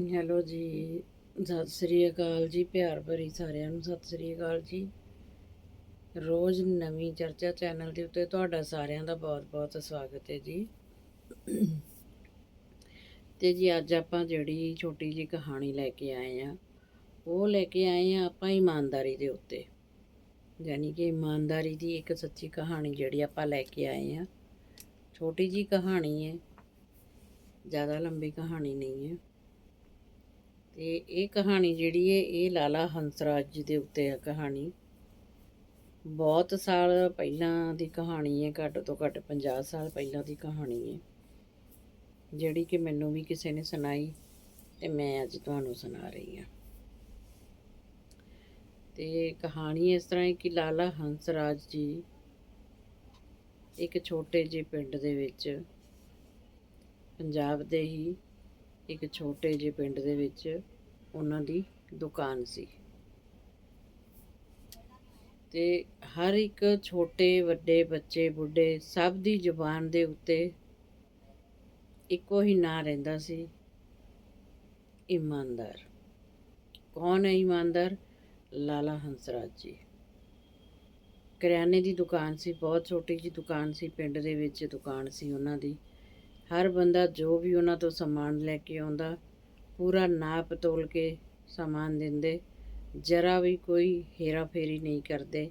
Hello ਜੀ, ਸਤਿ ਸ੍ਰੀ ਅਕਾਲ ਜੀ, ਪਿਆਰ ਭਰੀ ਸਾਰਿਆਂ ਨੂੰ ਸਤਿ ਸ੍ਰੀ ਅਕਾਲ ਜੀ। ਰੋਜ਼ ਨਵੀਂ ਚਰਚਾ ਚੈਨਲ ਦੇ ਉੱਤੇ ਤੁਹਾਡਾ ਸਾਰਿਆਂ ਦਾ ਬਹੁਤ-ਬਹੁਤ ਸਵਾਗਤ ਹੈ ਜੀ। ਤੇ ਜੀ, ਅੱਜ ਆਪਾਂ ਜਿਹੜੀ ਛੋਟੀ ਜੀ ਕਹਾਣੀ ਲੈ ਕੇ ਆਏ ਆ ਉਹ ਲੈ ਕੇ ਆਏ ਆ ਆਪਾਂ ਇਮਾਨਦਾਰੀ ਦੇ ਉੱਤੇ। ਯਾਨੀ ਕਿ ਇਮਾਨਦਾਰੀ ਦੀ ਇੱਕ ਸੱਚੀ ਕਹਾਣੀ ਜਿਹੜੀ ਆਪਾਂ ਲੈ ਕੇ ਆਏ ਆ ਛੋਟੀ ਜੀ ਕਹਾਣੀ ਹੈ, ਜ਼ਿਆਦਾ ਲੰਬੀ ਕਹਾਣੀ ਨਹੀਂ ਹੈ। ਤੇ ਇਹ ਕਹਾਣੀ ਜਿਹੜੀ ਹੈ ਇਹ ਲਾਲਾ ਹੰਸਰਾਜ ਜੀ ਦੇ ਉੱਤੇ ਹੈ ਕਹਾਣੀ। ਬਹੁਤ ਸਾਲ ਪਹਿਲਾਂ ਦੀ ਕਹਾਣੀ ਹੈ ਘੱਟ ਤੋਂ ਘੱਟ 50 ਸਾਲ ਪਹਿਲਾਂ ਦੀ ਕਹਾਣੀ ਹੈ ਜਿਹੜੀ ਕਿ ਮੈਨੂੰ ਵੀ ਕਿਸੇ ਨੇ ਸੁਣਾਈ ਤੇ ਮੈਂ ਅੱਜ ਤੁਹਾਨੂੰ ਸੁਣਾ ਰਹੀ ਹਾਂ ਤੇ ਕਹਾਣੀ ਇਸ ਤਰ੍ਹਾਂ ਹੈ ਕਿ ਲਾਲਾ ਹੰਸਰਾਜ ਜੀ ਇੱਕ ਛੋਟੇ ਜਿਹੇ ਪਿੰਡ ਦੇ ਵਿੱਚ ਪੰਜਾਬ ਦੇ ਹੀ ਇੱਕ ਛੋਟੇ ਜਿਹੇ ਪਿੰਡ ਦੇ ਵਿੱਚ ਉਹਨਾਂ ਦੀ ਦੁਕਾਨ ਸੀ। ਤੇ ਹਰ ਇੱਕ ਛੋਟੇ, ਵੱਡੇ, ਬੱਚੇ, ਬੁੱਢੇ ਸਭ ਦੀ ਜ਼ੁਬਾਨ ਦੇ ਉੱਤੇ ਇੱਕੋ ਹੀ ਨਾਂ ਰਹਿੰਦਾ ਸੀ, ਇਮਾਨਦਾਰ। ਕੌਣ ਹੈ ਇਮਾਨਦਾਰ? ਲਾਲਾ ਹੰਸਰਾਜ ਜੀ। ਕਰਿਆਨੇ ਦੀ ਦੁਕਾਨ ਸੀ, ਬਹੁਤ ਛੋਟੀ ਜੀ ਦੁਕਾਨ ਸੀ, ਪਿੰਡ ਦੇ ਵਿੱਚ ਦੁਕਾਨ ਸੀ ਉਹਨਾਂ ਦੀ। ਹਰ ਬੰਦਾ ਜੋ ਵੀ ਉਹਨਾਂ ਤੋਂ ਸਮਾਨ ਲੈ ਕੇ ਆਉਂਦਾ, ਪੂਰਾ ਨਾਪ ਤੋਲ ਕੇ ਸਮਾਨ ਦਿੰਦੇ, ਜਰਾ ਵੀ ਕੋਈ ਹੇਰਾ ਫੇਰੀ ਨਹੀਂ ਕਰਦੇ,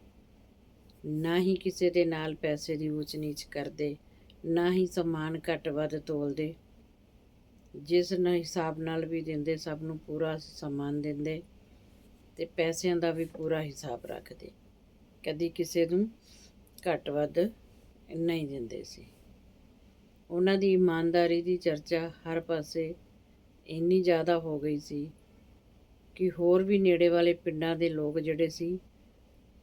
ਨਾ ਹੀ ਕਿਸੇ ਦੇ ਨਾਲ ਪੈਸੇ ਦੀ ਉੱਚ ਨੀਚ ਕਰਦੇ, ਨਾ ਹੀ ਸਮਾਨ ਘੱਟ ਵੱਧ ਤੋਲਦੇ, ਜਿਸ ਨਾਲ ਹਿਸਾਬ ਨਾਲ ਵੀ ਦਿੰਦੇ, ਸਭ ਨੂੰ ਪੂਰਾ ਸਮਾਨ ਦਿੰਦੇ ਤੇ ਪੈਸਿਆਂ ਦਾ ਵੀ ਪੂਰਾ ਹਿਸਾਬ ਰੱਖਦੇ। ਕਦੀ ਕਿਸੇ ਨੂੰ ਘੱਟ ਵੱਧ ਨਹੀਂ ਦਿੰਦੇ ਸੀ। ਉਹਨਾਂ ਦੀ ਇਮਾਨਦਾਰੀ ਦੀ ਚਰਚਾ ਹਰ ਪਾਸੇ ਇੰਨੀ ਜ਼ਿਆਦਾ ਹੋ ਗਈ ਸੀ ਕਿ ਹੋਰ ਵੀ ਨੇੜੇ ਵਾਲੇ ਪਿੰਡਾਂ ਦੇ ਲੋਕ ਜਿਹੜੇ ਸੀ,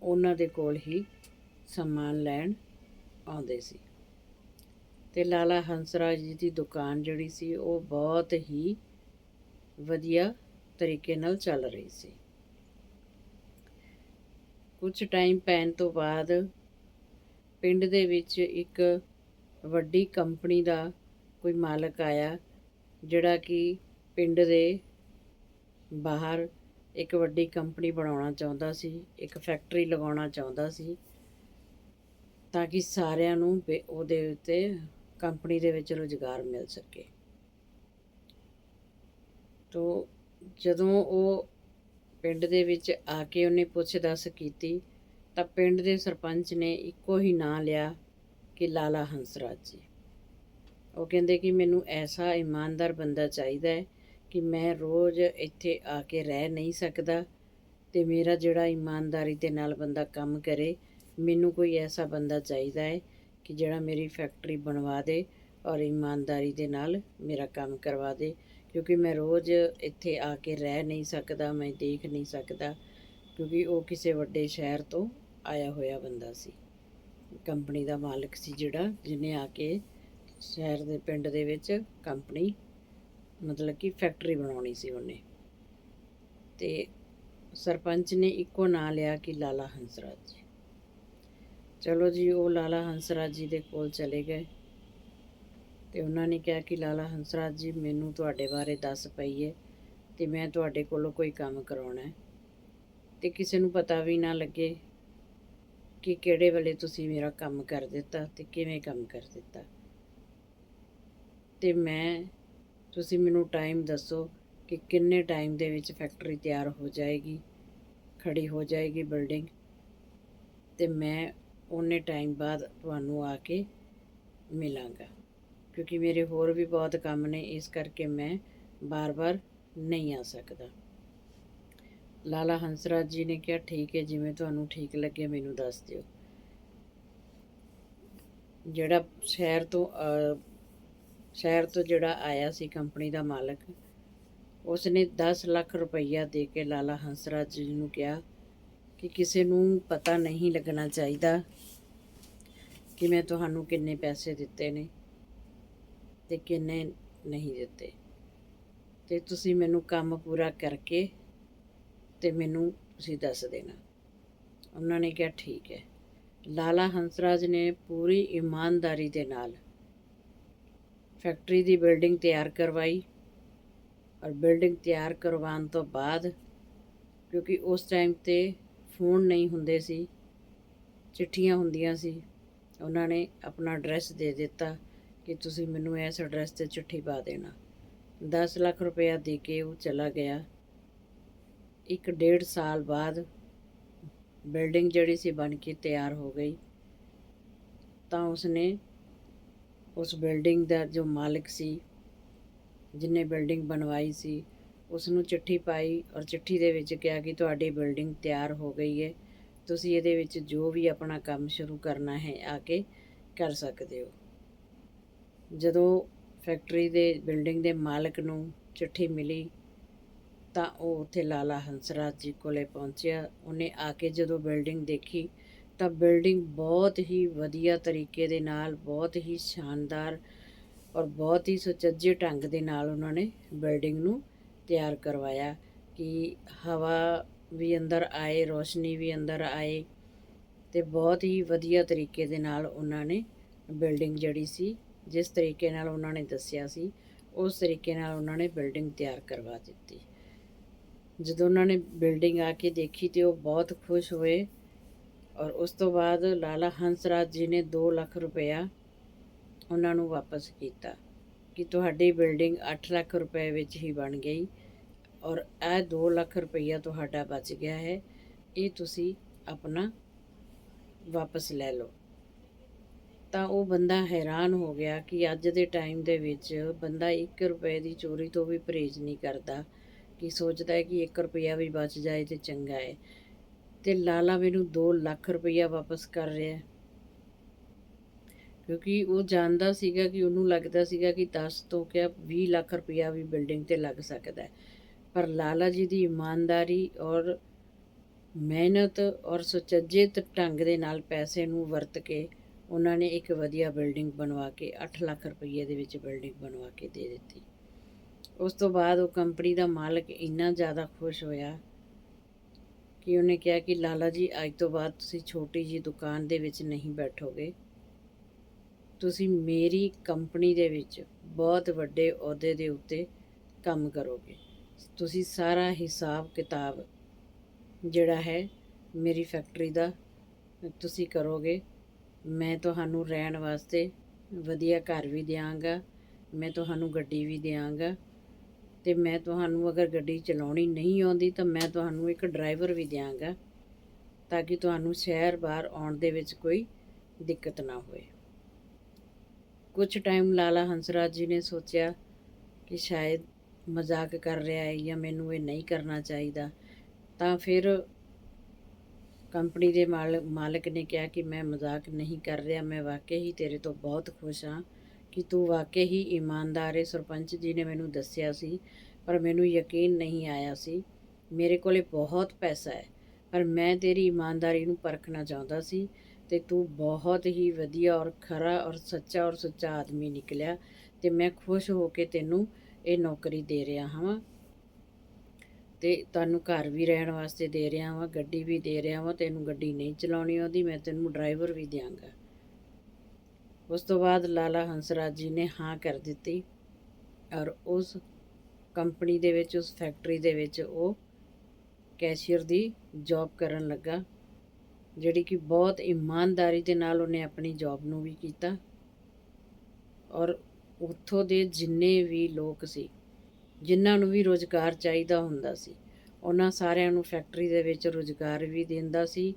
ਉਹਨਾਂ ਦੇ ਕੋਲ ਹੀ ਸਮਾਨ ਲੈਣ ਆਉਂਦੇ ਸੀ। ਤੇ ਲਾਲਾ ਹੰਸਰਾਜ ਜੀ ਦੀ ਦੁਕਾਨ ਜਿਹੜੀ ਸੀ, ਉਹ ਬਹੁਤ ਹੀ ਵਧੀਆ ਤਰੀਕੇ ਨਾਲ ਚੱਲ ਰਹੀ ਸੀ। ਕੁਝ ਟਾਈਮ ਪੈਣ ਤੋਂ ਬਾਅਦ ਪਿੰਡ ਦੇ ਵਿੱਚ ਇੱਕ ਵੱਡੀ ਕੰਪਨੀ ਦਾ ਕੋਈ ਮਾਲਕ ਆਇਆ, ਜਿਹੜਾ ਕਿ ਪਿੰਡ ਦੇ ਬਾਹਰ ਇੱਕ ਵੱਡੀ ਕੰਪਨੀ ਬਣਾਉਣਾ ਚਾਹੁੰਦਾ ਸੀ, ਇੱਕ ਫੈਕਟਰੀ ਲਗਾਉਣਾ ਚਾਹੁੰਦਾ ਸੀ, ਤਾਂ ਕਿ ਸਾਰਿਆਂ ਨੂੰ ਬੇ- ਉਹਦੇ ਉੱਤੇ ਕੰਪਨੀ ਦੇ ਵਿੱਚ ਰੁਜ਼ਗਾਰ ਮਿਲ ਸਕੇ। ਤੋਂ ਜਦੋਂ ਉਹ ਪਿੰਡ ਦੇ ਵਿੱਚ ਆ ਕੇ ਉਹਨੇ ਪੁੱਛ ਦੱਸ ਕੀਤੀ, ਤਾਂ ਪਿੰਡ ਦੇ ਸਰਪੰਚ ਨੇ ਇੱਕੋ ਹੀ ਨਾਂ ਲਿਆ ਕਿ ਲਾਲਾ ਹੰਸਰਾਜ ਜੀ। ਉਹ ਕਹਿੰਦੇ ਕਿ ਮੈਨੂੰ ਐਸਾ ਇਮਾਨਦਾਰ ਬੰਦਾ ਚਾਹੀਦਾ ਹੈ ਕਿ ਮੈਂ ਰੋਜ਼ ਇੱਥੇ ਆ ਕੇ ਰਹਿ ਨਹੀਂ ਸਕਦਾ ਤੇ ਮੇਰਾ ਜਿਹੜਾ ਇਮਾਨਦਾਰੀ ਦੇ ਨਾਲ ਬੰਦਾ ਕੰਮ ਕਰੇ, ਮੈਨੂੰ ਕੋਈ ਐਸਾ ਬੰਦਾ ਚਾਹੀਦਾ ਹੈ ਕਿ ਜਿਹੜਾ ਮੇਰੀ ਫੈਕਟਰੀ ਬਣਵਾ ਦੇ ਔਰ ਇਮਾਨਦਾਰੀ ਦੇ ਨਾਲ ਮੇਰਾ ਕੰਮ ਕਰਵਾ ਦੇ। ਕਿਉਂਕਿ ਮੈਂ ਰੋਜ਼ ਇੱਥੇ ਆ ਕੇ ਰਹਿ ਨਹੀਂ ਸਕਦਾ, ਮੈਂ ਦੇਖ ਨਹੀਂ ਸਕਦਾ, ਕਿਉਂਕਿ ਉਹ ਕਿਸੇ ਵੱਡੇ ਸ਼ਹਿਰ ਤੋਂ ਆਇਆ ਹੋਇਆ ਬੰਦਾ ਸੀ। ਕੰਪਨੀ ਦਾ ਮਾਲਕ ਸੀ ਜਿਹੜਾ, ਜਿਹਨੇ ਆ ਕੇ ਸ਼ਹਿਰ ਦੇ ਪਿੰਡ ਦੇ ਵਿੱਚ ਕੰਪਨੀ ਮਤਲਬ ਕਿ ਫੈਕਟਰੀ ਬਣਾਉਣੀ ਸੀ ਉਹਨੇ। ਤੇ ਸਰਪੰਚ ਨੇ ਇੱਕੋ ਨਾਂ ਲਿਆ ਕਿ ਲਾਲਾ ਹੰਸਰਾਜ ਜੀ। ਚਲੋ ਜੀ, ਉਹ ਲਾਲਾ ਹੰਸਰਾਜ ਜੀ ਦੇ ਕੋਲ ਚਲੇ ਗਏ। ਤੇ ਉਹਨਾਂ ਨੇ ਕਿਹਾ ਕਿ ਲਾਲਾ ਹੰਸਰਾਜ ਜੀ, ਮੈਨੂੰ ਤੁਹਾਡੇ ਬਾਰੇ ਦੱਸ ਪਈ ਹੈ ਤੇ ਮੈਂ ਤੁਹਾਡੇ ਕੋਲੋਂ ਕੋਈ ਕੰਮ ਕਰਾਉਣਾ ਹੈ। ਤੇ ਕਿਸੇ ਨੂੰ ਪਤਾ ਵੀ ਨਾ ਲੱਗੇ ਕਿ ਕਿਹੜੇ ਵੇਲੇ ਤੁਸੀਂ ਮੇਰਾ ਕੰਮ ਕਰ ਦਿੱਤਾ ਤੇ ਕਿਵੇਂ ਕੰਮ ਕਰ ਦਿੱਤਾ? ਤੇ ਮੈਂ, ਤੁਸੀਂ ਮੈਨੂੰ ਟਾਈਮ ਦੱਸੋ ਕਿ ਕਿੰਨੇ ਟਾਈਮ ਦੇ ਵਿੱਚ ਫੈਕਟਰੀ ਤਿਆਰ ਹੋ ਜਾਏਗੀ, ਖੜੀ ਹੋ ਜਾਏਗੀ ਬਿਲਡਿੰਗ ਤੇ ਮੈਂ ਉਹਨੇ ਟਾਈਮ ਬਾਅਦ ਤੁਹਾਨੂੰ ਆ ਕੇ ਮਿਲਾਂਗਾ। ਕਿਉਂਕਿ ਮੇਰੇ ਹੋਰ ਵੀ ਬਹੁਤ ਕੰਮ ਨੇ, ਇਸ ਕਰਕੇ ਮੈਂ ਬਾਰ-ਬਾਰ ਨਹੀਂ ਆ ਸਕਦਾ। ਲਾਲਾ ਹੰਸਰਾਜ ਜੀ ਨੇ ਕਿਹਾ, ਠੀਕ ਹੈ, ਜਿਵੇਂ ਤੁਹਾਨੂੰ ਠੀਕ ਲੱਗੇ, ਮੈਨੂੰ ਦੱਸ ਦਿਓ। ਜਿਹੜਾ ਸ਼ਹਿਰ ਤੋਂ ਸ਼ਹਿਰ ਤੋਂ ਜਿਹੜਾ ਆਇਆ ਸੀ ਕੰਪਨੀ ਦਾ ਮਾਲਕ ਉਸ ਨੇ 10 ਲੱਖ ਰੁਪਈਆ ਦੇ ਕੇ ਲਾਲਾ ਹੰਸਰਾਜ ਜੀ ਨੂੰ ਕਿਹਾ ਕਿ ਕਿਸੇ ਨੂੰ ਪਤਾ ਨਹੀਂ ਲੱਗਣਾ ਚਾਹੀਦਾ ਕਿ ਮੈਂ ਤੁਹਾਨੂੰ ਕਿੰਨੇ ਪੈਸੇ ਦਿੱਤੇ ਨੇ ਤੇ ਕਿੰਨੇ ਨਹੀਂ ਦਿੱਤੇ। ਤੇ ਤੁਸੀਂ ਮੈਨੂੰ ਕੰਮ ਪੂਰਾ ਕਰਕੇ ਤੇ ਮੈਨੂੰ ਤੁਸੀਂ ਦੱਸ ਦੇਣਾ। ਉਹਨਾਂ ਨੇ ਕਿਹਾ, ਠੀਕ ਹੈ। ਲਾਲਾ ਹੰਸਰਾਜ ਨੇ ਪੂਰੀ ਇਮਾਨਦਾਰੀ ਦੇ ਨਾਲ ਫੈਕਟਰੀ ਦੀ ਬਿਲਡਿੰਗ ਤਿਆਰ ਕਰਵਾਈ ਔਰ ਬਿਲਡਿੰਗ ਤਿਆਰ ਕਰਵਾਉਣ ਤੋਂ ਬਾਅਦ, ਕਿਉਂਕਿ ਉਸ ਟਾਈਮ ਤੇ ਫੋਨ ਨਹੀਂ ਹੁੰਦੇ ਸੀ, ਚਿੱਠੀਆਂ ਹੁੰਦੀਆਂ ਸੀ, ਉਹਨਾਂ ਨੇ ਆਪਣਾ ਐਡਰੈਸ ਦੇ ਦਿੱਤਾ ਕਿ ਤੁਸੀਂ ਮੈਨੂੰ ਇਸ ਐਡਰੈਸ ਤੇ ਚਿੱਠੀ ਪਾ ਦੇਣਾ। 10 ਲੱਖ ਰੁਪਇਆ ਦੇ ਕੇ ਉਹ ਚਲਾ ਗਿਆ। ਇੱਕ ਡੇਢ ਸਾਲ ਬਾਅਦ ਬਿਲਡਿੰਗ ਜਿਹੜੀ ਸੀ ਬਣ ਕੇ ਤਿਆਰ ਹੋ ਗਈ। ਤਾਂ ਉਸਨੇ ਉਸ ਬਿਲਡਿੰਗ ਦਾ ਜੋ ਮਾਲਕ ਸੀ, ਜਿਨੇ ਬਿਲਡਿੰਗ ਬਣਵਾਈ ਸੀ ਉਸ ਨੂੰ ਚਿੱਠੀ ਪਾਈ ਔਰ ਚਿੱਠੀ ਦੇ ਵਿੱਚ ਕਿਹਾ ਕਿ ਤੁਹਾਡੀ ਬਿਲਡਿੰਗ ਤਿਆਰ ਹੋ ਗਈ ਹੈ ਤੁਸੀਂ ਇਹਦੇ ਵਿੱਚ ਜੋ ਵੀ ਆਪਣਾ ਕੰਮ ਸ਼ੁਰੂ ਕਰਨਾ ਹੈ, ਆ ਕੇ ਕਰ ਸਕਦੇ ਹੋ। ਜਦੋਂ ਫੈਕਟਰੀ ਦੇ ਬਿਲਡਿੰਗ ਦੇ ਮਾਲਕ ਨੂੰ ਚਿੱਠੀ ਮਿਲੀ ਤਾਂ ਉਹ ਉੱਥੇ ਲਾਲਾ ਹੰਸਰਾਜ ਜੀ ਕੋਲੇ ਪਹੁੰਚਿਆ। ਉਹਨੇ ਆ ਕੇ ਜਦੋਂ ਬਿਲਡਿੰਗ ਦੇਖੀ ਤਾਂ ਬਿਲਡਿੰਗ ਬਹੁਤ ਹੀ ਵਧੀਆ ਤਰੀਕੇ ਦੇ ਨਾਲ, ਬਹੁਤ ਹੀ ਸ਼ਾਨਦਾਰ ਔਰ ਬਹੁਤ ਹੀ ਸੁਚੱਜੇ ਢੰਗ ਦੇ ਨਾਲ ਉਹਨਾਂ ਨੇ ਬਿਲਡਿੰਗ ਨੂੰ ਤਿਆਰ ਕਰਵਾਇਆ ਕਿ ਹਵਾ ਵੀ ਅੰਦਰ ਆਏ, ਰੋਸ਼ਨੀ ਵੀ ਅੰਦਰ ਆਏ ਤੇ ਬਹੁਤ ਹੀ ਵਧੀਆ ਤਰੀਕੇ ਦੇ ਨਾਲ ਉਹਨਾਂ ਨੇ ਬਿਲਡਿੰਗ ਜਿਹੜੀ ਸੀ, ਜਿਸ ਤਰੀਕੇ ਨਾਲ ਉਹਨਾਂ ਨੇ ਦੱਸਿਆ ਸੀ, ਉਸ ਤਰੀਕੇ ਨਾਲ ਉਹਨਾਂ ਨੇ ਬਿਲਡਿੰਗ ਤਿਆਰ ਕਰਵਾ ਦਿੱਤੀ। ਜਦੋਂ ਉਹਨਾਂ ਨੇ ਬਿਲਡਿੰਗ ਆ ਕੇ ਦੇਖੀ ਤੇ ਉਹ ਬਹੁਤ ਖੁਸ਼ ਹੋਏ ਔਰ ਉਸ ਤੋਂ ਬਾਅਦ ਲਾਲਾ ਹੰਸਰਾਜ ਜੀ ਨੇ 2 ਲੱਖ ਰੁਪਇਆ ਉਹਨਾਂ ਨੂੰ ਵਾਪਸ ਕੀਤਾ ਕਿ ਤੁਹਾਡੀ ਬਿਲਡਿੰਗ 8 ਲੱਖ ਰੁਪਏ ਵਿੱਚ ਹੀ ਬਣ ਗਈ ਔਰ ਇਹ 2 ਲੱਖ ਰੁਪਈਆ ਤੁਹਾਡਾ ਬਚ ਗਿਆ ਹੈ, ਇਹ ਤੁਸੀਂ ਆਪਣਾ ਵਾਪਸ ਲੈ ਲਓ। ਤਾਂ ਉਹ ਬੰਦਾ ਹੈਰਾਨ ਹੋ ਗਿਆ ਕਿ ਅੱਜ ਦੇ ਟਾਈਮ ਦੇ ਵਿੱਚ ਬੰਦਾ 1 ਰੁਪਏ ਦੀ ਚੋਰੀ ਤੋਂ ਵੀ ਪਰਹੇਜ਼ ਨਹੀਂ ਕਰਦਾ। ਕਿ ਸੋਚਦਾ ਹੈ ਕਿ 1 ਰੁਪਿਆ ਵੀ ਬਚ ਜਾਏ ਤੇ ਚੰਗਾ ਹੈ। ਤੇ ਲਾਲਾ ਮੈਨੂੰ 2 ਲੱਖ ਰੁਪਈਆ ਵਾਪਸ ਕਰ ਰਿਹਾ ਹੈ। ਕਿਉਂਕਿ ਉਹ ਜਾਣਦਾ ਸੀਗਾ ਕਿ ਉਹਨੂੰ ਲੱਗਦਾ ਸੀਗਾ ਕਿ 10 ਤੋਂ ਕਿਆ 20 ਲੱਖ ਰੁਪਈਆ ਵੀ ਬਿਲਡਿੰਗ ਤੇ ਲੱਗ ਸਕਦਾ ਹੈ। ਪਰ ਲਾਲਾ ਜੀ ਦੀ ਇਮਾਨਦਾਰੀ ਔਰ ਮਿਹਨਤ ਔਰ ਸੁਚੱਜੇ ਢੰਗ ਦੇ ਨਾਲ ਪੈਸੇ ਨੂੰ ਵਰਤ ਕੇ ਉਹਨਾਂ ਨੇ ਇੱਕ ਵਧੀਆ ਬਿਲਡਿੰਗ ਬਣਵਾ ਕੇ 8 ਲੱਖ ਰੁਪਏ ਦੇ ਵਿੱਚ ਬਿਲਡਿੰਗ ਬਣਵਾ ਕੇ ਦੇ ਦਿੱਤੀ। ਉਸ ਤੋਂ ਬਾਅਦ ਉਹ ਕੰਪਨੀ ਦਾ ਮਾਲਕ ਇੰਨਾ ਜ਼ਿਆਦਾ ਖੁਸ਼ ਹੋਇਆ ਕਿ ਉਹਨੇ ਕਿਹਾ ਕਿ, ਲਾਲਾ ਜੀ, ਅੱਜ ਤੋਂ ਬਾਅਦ ਤੁਸੀਂ ਛੋਟੀ ਜੀ ਦੁਕਾਨ ਦੇ ਵਿੱਚ ਨਹੀਂ ਬੈਠੋਗੇ। ਤੁਸੀਂ ਮੇਰੀ ਕੰਪਨੀ ਦੇ ਵਿੱਚ ਬਹੁਤ ਵੱਡੇ ਅਹੁਦੇ ਦੇ ਉੱਤੇ ਕੰਮ ਕਰੋਗੇ। ਤੁਸੀਂ ਸਾਰਾ ਹਿਸਾਬ ਕਿਤਾਬ ਜਿਹੜਾ ਹੈ ਮੇਰੀ ਫੈਕਟਰੀ ਦਾ ਤੁਸੀਂ ਕਰੋਗੇ। ਮੈਂ ਤੁਹਾਨੂੰ ਰਹਿਣ ਵਾਸਤੇ ਵਧੀਆ ਘਰ ਵੀ ਦਿਆਂਗਾ। ਮੈਂ ਤੁਹਾਨੂੰ ਗੱਡੀ ਵੀ ਦਿਆਂਗਾ। ਤੇ ਮੈਂ ਤੁਹਾਨੂੰ ਅਗਰ ਗੱਡੀ ਚਲਾਉਣੀ ਨਹੀਂ ਆਉਂਦੀ ਤਾਂ ਮੈਂ ਤੁਹਾਨੂੰ ਇੱਕ ਡਰਾਈਵਰ ਵੀ ਦਿਆਂਗਾ ਤਾਂ ਕਿ ਤੁਹਾਨੂੰ ਸ਼ਹਿਰ ਬਾਹਰ ਆਉਣ ਦੇ ਵਿੱਚ ਕੋਈ ਦਿੱਕਤ ਨਾ ਹੋਵੇ। ਕੁਝ ਟਾਈਮ ਲਾਲਾ ਹੰਸਰਾਜ ਜੀ ਨੇ ਸੋਚਿਆ ਕਿ ਸ਼ਾਇਦ ਮਜ਼ਾਕ ਕਰ ਰਿਹਾ ਹੈ ਜਾਂ ਮੈਨੂੰ ਇਹ ਨਹੀਂ ਕਰਨਾ ਚਾਹੀਦਾ। ਤਾਂ ਫਿਰ ਕੰਪਨੀ ਦੇ ਮਾਲ- ਮਾਲਕ ਨੇ ਕਿਹਾ ਕਿ ਮੈਂ ਮਜ਼ਾਕ ਨਹੀਂ ਕਰ ਰਿਹਾ, ਮੈਂ ਵਾਕਈ ਹੀ ਤੇਰੇ ਤੋਂ ਬਹੁਤ ਖੁਸ਼ ਹਾਂ। ਕਿ ਤੂੰ ਵਾਕਈ ਹੀ ਇਮਾਨਦਾਰ ਹੈ ਸਰਪੰਚ ਜੀ ਨੇ ਮੈਨੂੰ ਦੱਸਿਆ ਸੀ, ਪਰ ਮੈਨੂੰ ਯਕੀਨ ਨਹੀਂ ਆਇਆ ਸੀ। ਮੇਰੇ ਕੋਲੇ ਬਹੁਤ ਪੈਸਾ ਹੈ, ਪਰ ਮੈਂ ਤੇਰੀ ਇਮਾਨਦਾਰੀ ਨੂੰ ਪਰਖਣਾ ਚਾਹੁੰਦਾ ਸੀ ਤੇ ਤੂੰ ਬਹੁਤ ਹੀ ਵਧੀਆ ਔਰ ਖਰਾ ਔਰ ਸੱਚਾ ਔਰ ਸੁੱਚਾ ਆਦਮੀ ਨਿਕਲਿਆ ਤੇ ਮੈਂ ਖੁਸ਼ ਹੋ ਕੇ ਤੈਨੂੰ ਇਹ ਨੌਕਰੀ ਦੇ ਰਿਹਾ ਹਾਂ। ਤੇ ਤੁਹਾਨੂੰ ਘਰ ਵੀ ਰਹਿਣ ਵਾਸਤੇ ਦੇ ਰਿਹਾ ਹਾਂ ਗੱਡੀ ਵੀ ਦੇ ਰਿਹਾ ਹਾਂ ਤੈਨੂੰ ਗੱਡੀ ਨਹੀਂ ਚਲਾਉਣੀ ਆਉਂਦੀ, ਮੈਂ ਤੈਨੂੰ ਡਰਾਈਵਰ ਵੀ ਦਿਆਂਗਾ। ਉਸ ਤੋਂ ਬਾਅਦ ਲਾਲਾ ਹੰਸਰਾਜ ਜੀ ਨੇ ਹਾਂ ਕਰ ਦਿੱਤੀ ਔਰ ਉਸ ਕੰਪਨੀ ਦੇ ਵਿੱਚ, ਉਸ ਫੈਕਟਰੀ ਦੇ ਵਿੱਚ ਉਹ ਕੈਸ਼ੀਅਰ ਦੀ ਜੌਬ ਕਰਨ ਲੱਗਾ, ਜਿਹੜੀ ਕਿ ਬਹੁਤ ਇਮਾਨਦਾਰੀ ਦੇ ਨਾਲ ਉਹਨੇ ਆਪਣੀ ਜੌਬ ਨੂੰ ਵੀ ਕੀਤਾ ਔਰ ਉੱਥੋਂ ਦੇ ਜਿੰਨੇ ਵੀ ਲੋਕ ਸੀ, ਜਿਨ੍ਹਾਂ ਨੂੰ ਵੀ ਰੋਜ਼ਗਾਰ ਚਾਹੀਦਾ ਹੁੰਦਾ ਸੀ, ਉਹਨਾਂ ਸਾਰਿਆਂ ਨੂੰ ਫੈਕਟਰੀ ਦੇ ਵਿੱਚ ਰੋਜ਼ਗਾਰ ਵੀ ਦਿੰਦਾ ਸੀ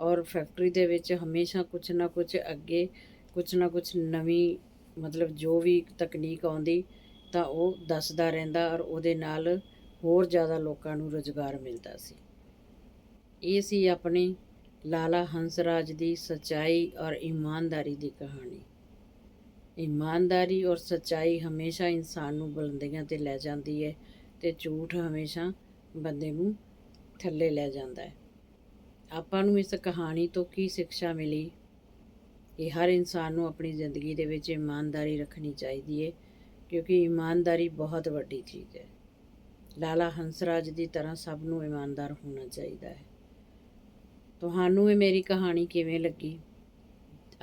ਔਰ ਫੈਕਟਰੀ ਦੇ ਵਿੱਚ ਹਮੇਸ਼ਾ ਕੁਝ ਨਾ ਕੁਝ ਅੱਗੇ ਕੁਝ ਨਾ ਕੁਝ ਨਵੀਂ ਮਤਲਬ ਜੋ ਵੀ ਤਕਨੀਕ ਆਉਂਦੀ ਤਾਂ ਉਹ ਦੱਸਦਾ ਰਹਿੰਦਾ ਔਰ ਉਹਦੇ ਨਾਲ ਹੋਰ ਜ਼ਿਆਦਾ ਲੋਕਾਂ ਨੂੰ ਰੋਜ਼ਗਾਰ ਮਿਲਦਾ ਸੀ। ਇਹ ਸੀ ਆਪਣੀ ਲਾਲਾ ਹੰਸਰਾਜ ਦੀ ਸਚਾਈ ਔਰ ਇਮਾਨਦਾਰੀ ਦੀ ਕਹਾਣੀ। ਇਮਾਨਦਾਰੀ ਔਰ ਸਚਾਈ ਹਮੇਸ਼ਾ ਇਨਸਾਨ ਨੂੰ ਬੁਲੰਦੀਆਂ ਤੇ ਲੈ ਜਾਂਦੀ ਹੈ ਤੇ ਝੂਠ ਹਮੇਸ਼ਾ ਬੰਦੇ ਨੂੰ ਥੱਲੇ ਲੈ ਜਾਂਦਾ ਹੈ। ਆਪਾਂ ਨੂੰ ਇਸ ਕਹਾਣੀ ਤੋਂ ਕੀ ਸਿੱਖਿਆ ਮਿਲੀ? ਕਿ ਹਰ ਇਨਸਾਨ ਨੂੰ ਆਪਣੀ ਜ਼ਿੰਦਗੀ ਦੇ ਵਿੱਚ ਇਮਾਨਦਾਰੀ ਰੱਖਣੀ ਚਾਹੀਦੀ ਹੈ ਕਿਉਂਕਿ ਇਮਾਨਦਾਰੀ ਬਹੁਤ ਵੱਡੀ ਚੀਜ਼ ਹੈ ਲਾਲਾ ਹੰਸਰਾਜ ਦੀ ਤਰ੍ਹਾਂ ਸਭ ਨੂੰ ਇਮਾਨਦਾਰ ਹੋਣਾ ਚਾਹੀਦਾ ਹੈ ਤੁਹਾਨੂੰ ਇਹ ਮੇਰੀ ਕਹਾਣੀ ਕਿਵੇਂ ਲੱਗੀ?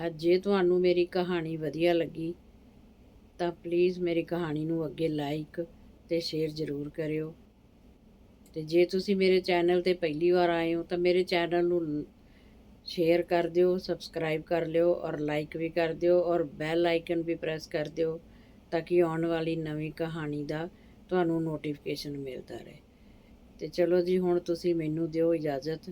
ਅੱਜ ਜੇ ਤੁਹਾਨੂੰ ਮੇਰੀ ਕਹਾਣੀ ਵਧੀਆ ਲੱਗੀ, ਤਾਂ ਪਲੀਜ਼ ਮੇਰੀ ਕਹਾਣੀ ਨੂੰ ਅੱਗੇ ਲਾਈਕ ਤੇ ਸ਼ੇਅਰ ਜ਼ਰੂਰ ਕਰਿਓ। ਤੇ ਜੇ ਤੁਸੀਂ ਮੇਰੇ ਚੈਨਲ ਤੇ ਪਹਿਲੀ ਵਾਰ ਆਏ ਹੋ, ਤਾਂ ਮੇਰੇ ਚੈਨਲ ਨੂੰ ਸ਼ੇਅਰ ਕਰ ਦਿਓ ਸਬਸਕ੍ਰਾਈਬ ਕਰ ਲਿਓ ਔਰ ਲਾਈਕ ਵੀ ਕਰ ਦਿਓ ਔਰ ਬੈਲ ਆਈਕਨ ਵੀ ਪ੍ਰੈਸ ਕਰ ਦਿਓ ਤਾਂ ਕਿ ਆਉਣ ਵਾਲੀ ਨਵੀਂ ਕਹਾਣੀ ਦਾ ਤੁਹਾਨੂੰ ਨੋਟੀਫਿਕੇਸ਼ਨ ਮਿਲਦਾ ਰਹੇ। ਤੇ ਚਲੋ ਜੀ, ਹੁਣ ਤੁਸੀਂ ਮੈਨੂੰ ਦਿਓ ਇਜਾਜ਼ਤ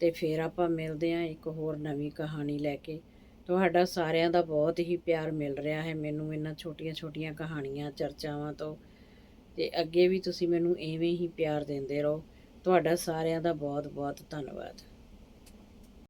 ਤੇ ਫਿਰ ਆਪਾਂ ਮਿਲਦੇ ਹਾਂ ਇੱਕ ਹੋਰ ਨਵੀਂ ਕਹਾਣੀ ਲੈ ਕੇ। ਤੁਹਾਡਾ ਸਾਰਿਆਂ ਦਾ ਬਹੁਤ ਹੀ ਪਿਆਰ ਮਿਲ ਰਿਹਾ ਹੈ ਮੈਨੂੰ ਇਹਨਾਂ ਛੋਟੀਆਂ-ਛੋਟੀਆਂ ਕਹਾਣੀਆਂ, ਚਰਚਾਵਾਂ ਤੋਂ। ਤੇ ਅੱਗੇ ਵੀ ਤੁਸੀਂ ਮੈਨੂੰ ਐਵੇਂ ਹੀ ਪਿਆਰ ਦਿੰਦੇ ਰਹੋ। ਤੁਹਾਡਾ ਸਾਰਿਆਂ ਦਾ ਬਹੁਤ-ਬਹੁਤ ਧੰਨਵਾਦ।